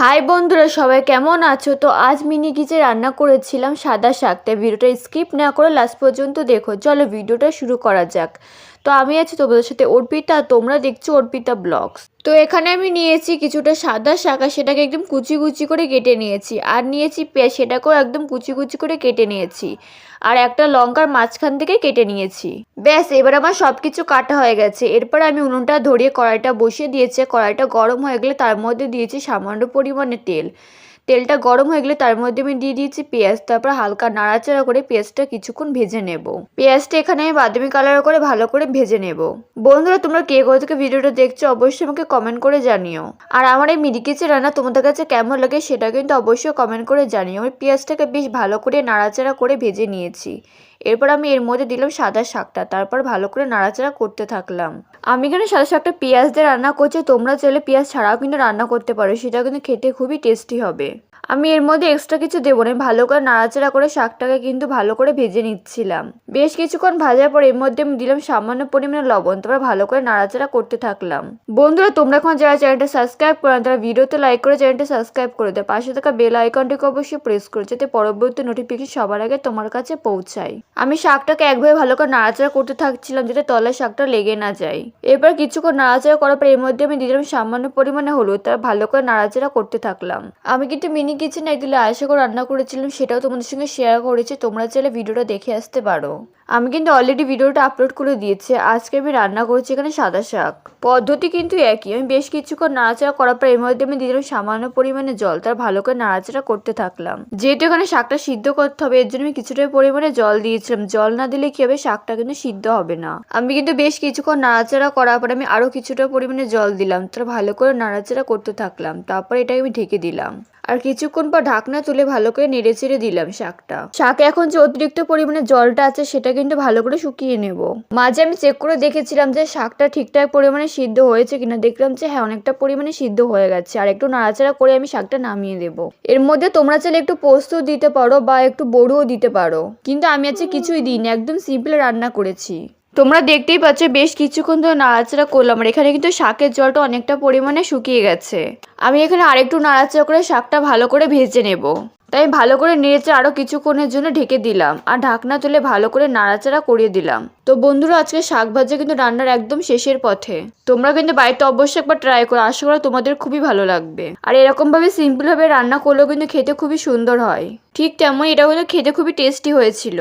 High বন্ধুরা, সবাই কেমন আছো? তো আজ মিনি কিচে রান্না করেছিলাম সাদা শাক। তাই ভিডিওটা স্কিপ না করে লাস্ট পর্যন্ত দেখো। চলো ভিডিওটা শুরু করা যাক। তো আমি আছি তোমাদের সাথে অর্পিতা, তোমরা দেখছ অর্পিতা ব্লগস। তো এখানে আমি নিয়েছি কিছুটা সাদা আর সেটাকে একদম কুচি কুচি করে কেটে নিয়েছি। আর নিয়েছি পেঁয়াজ সেটাকেও একদম কুচি কুচি করে কেটে নিয়েছি। আর একটা লঙ্কার মাঝখান থেকে কেটে নিয়েছি। ব্যাস, এবার আমার সব কিছু কাটা হয়ে গেছে। এরপর আমি উনুনটা ধরিয়ে কড়াইটা বসিয়ে দিয়েছি। কড়াইটা গরম হয়ে গেলে তার মধ্যে দিয়েছি সামান্য পরিমাণে তেল। তেলটা গরম হয়ে গেলে তার মধ্যে আমি দিয়ে দিয়েছি পেঁয়াজ। তারপর হালকা নাড়াচাড়া করে পেঁয়াজটা কিছুক্ষণ ভেজে নেব। পেঁয়াজটা এখানে আমি বাদামি কালার করে ভালো করে ভেজে নেব। বন্ধুরা, তোমরা কে কোথা থেকে ভিডিওটা দেখছ অবশ্যই আমাকে কমেন্ট করে জানিও। আর আমার এই মিডিকেচে রান্না তোমাদের কাছে কেমন লাগে সেটা কিন্তু অবশ্যই কমেন্ট করে জানিও। আমি পেঁয়াজটাকে বেশ ভালো করে নাড়াচাড়া করে ভেজে নিয়েছি। এরপর আমি এর মধ্যে দিলাম সাদা শাকটা, তারপর ভালো করে নাড়াচাড়া করতে থাকলাম। আমি এখানে সাদা শাকটা পেঁয়াজ দিয়ে রান্না করছি, তোমরা চাইলে পেঁয়াজ ছাড়াও কিন্তু রান্না করতে পারো, সেটা কিন্তু খেতে খুবই টেস্টি হবে। আমি এর মধ্যে এক্সট্রা কিছু দেবো না। ভালো করে নাড়াচাড়া করে শাকটাকে কিন্তু ভালো করে ভেজে নিচ্ছিলাম। বেশ কিছুক্ষণ ভাজার পর এর মধ্যে আমি দিলাম সামান্য পরিমাণে লবণ। তারপর ভালো করে নাড়াচাড়া করতে থাকলাম। বন্ধুরা, তোমরা এখন যারা চ্যানেলটা সাবস্ক্রাইব করেন তারা ভিডিওতে লাইক করে চ্যানেলটা সাবস্ক্রাইব করে দেয় পাশে থাকা বেল আইকনটিকে অবশ্যই প্রেস করে, যাতে পরবর্তী নোটিফিকেশন সবার আগে তোমার কাছে পৌঁছায়। আমি শাকটাকে একভাবে ভালো করে নাড়াচাড়া করতে থাকছিলাম, যাতে তলায় শাকটা লেগে না যায়। এরপর কিছুক্ষণ নাড়াচাড়া করার পর এর মধ্যে আমি দিলাম সামান্য পরিমাণে হলুদ। তার ভালো করে নাড়াচাড়া করতে থাকলাম। আমি কিন্তু মিনি কিচেনে একদিন আয়সা করে রান্না করেছিলাম, সেটাও তোমাদের সঙ্গে শেয়ার করেছি, তোমরা চাইলে ভিডিওটা দেখে আসতে পারো। আমি কিন্তু অলরেডি ভিডিওটা আপলোড করে দিয়েছি, আজকে আমি রান্না করেছি এখানে সাদা শাক। পদ্ধতি কিন্তু একই, আমি বেশ কিছুক্ষণ নাড়াচাড়া করার পর এর মধ্যে আমি দিলাম সামান্য পরিমাণে জল, তার ভালো করে নাড়াচাড়া করতে থাকলাম। যেহেতু এখানে শাকটা সিদ্ধ করতে হবে, এর জন্য আমি কিছুটা পরিমাণে জল দিয়েছিলাম, জল না দিলে কি হবে, শাকটা কিন্তু সিদ্ধ হবে না। আমি কিন্তু বেশ কিছুক্ষণ নাড়াচাড়া করার পর আমি আরও কিছুটা পরিমাণে জল দিলাম, তার ভালো করে নাড়াচাড়া করতে থাকলাম, তারপর এটাকে আমি ঢেকে দিলাম। আর কিছুক্ষণ পর ঢাকনা তুলে ভালো করে নেড়ে চেড়ে দিলাম শাকটা। শাকে এখন যে অতিরিক্ত পরিমাণে জলটা আছে সেটা কিন্তু ভালো করে শুকিয়ে নেব। মাঝে আমি চেক করে দেখেছিলাম যে শাকটা ঠিকঠাক পরিমাণে সিদ্ধ হয়েছে কিনা। দেখলাম যে হ্যাঁ অনেকটা পরিমাণে সিদ্ধ হয়ে গেছে। আর একটু নাড়াচাড়া করে আমি শাকটা নামিয়ে দেবো। এর মধ্যে তোমরা চাইলে একটু পোস্ত দিতে পারো বা একটু বড়ুও দিতে পারো। কিন্তু আমি আজকে কিছুই দিইনি, একদম সিম্পল রান্না করেছি। তোমরা দেখতেই পাচ্ছ বেশ কিছুক্ষণ ধরে নাড়াচাড়া করলাম আর এখানে কিন্তু শাকের জলটা অনেকটা পরিমাণে শুকিয়ে গেছে। আমি এখানে আরেকটু নাড়াচাড়া করে শাকটা ভালো করে ভেজে নেব। তাই ভালো করে নেড়েচে আরও কিছুক্ষণের জন্য ঢেকে দিলাম আর ঢাকনা তুলে ভালো করে নাড়াচাড়া করিয়ে দিলাম। তো বন্ধুরা, আজকে শাক ভাজা কিন্তু রান্নার একদম শেষের পথে। তোমরা কিন্তু বাড়িতে অবশ্যই একবার ট্রাই করো, আশা করি তোমাদের খুবই ভালো লাগবে। আর এরকমভাবে সিম্পলভাবে রান্না করলেও কিন্তু খেতে খুবই সুন্দর হয়। ঠিক তেমন এটা কিন্তু খেতে খুবই টেস্টি হয়েছিল।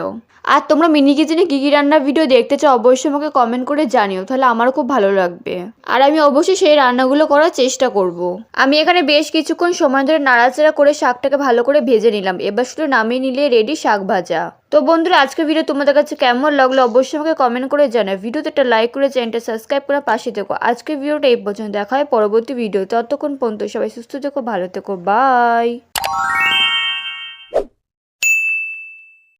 আর তোমরা মিনি কিচেনে কী কী রান্নার ভিডিও দেখতে চাও অবশ্যই আমাকে কমেন্ট করে জানিও, তাহলে আমারও খুব ভালো লাগবে। আর আমি অবশ্যই সেই রান্নাগুলো করার চেষ্টা করব। আমি এখানে বেশ কিছুক্ষণ সময় ধরে নাড়াচাড়া করে শাকটাকে ভালো করে নিলাম। এবার শুধু নামিয়ে নিলে রেডি শাক ভাজা। তো বন্ধুরা, আজকের ভিডিও তোমাদের কাছে কেমন লাগল অবশ্যই আমাকে কমেন্ট করে জানাই ভিডিওতে একটা লাইক করে চ্যানেলটা সাবস্ক্রাইব করে পাশে থেকো। আজকের ভিডিওটা এই পর্যন্ত। দেখা হয় পরবর্তী ভিডিও ততক্ষণ পর্যন্ত সবাই সুস্থ থেকো, ভালো থেকো। বাই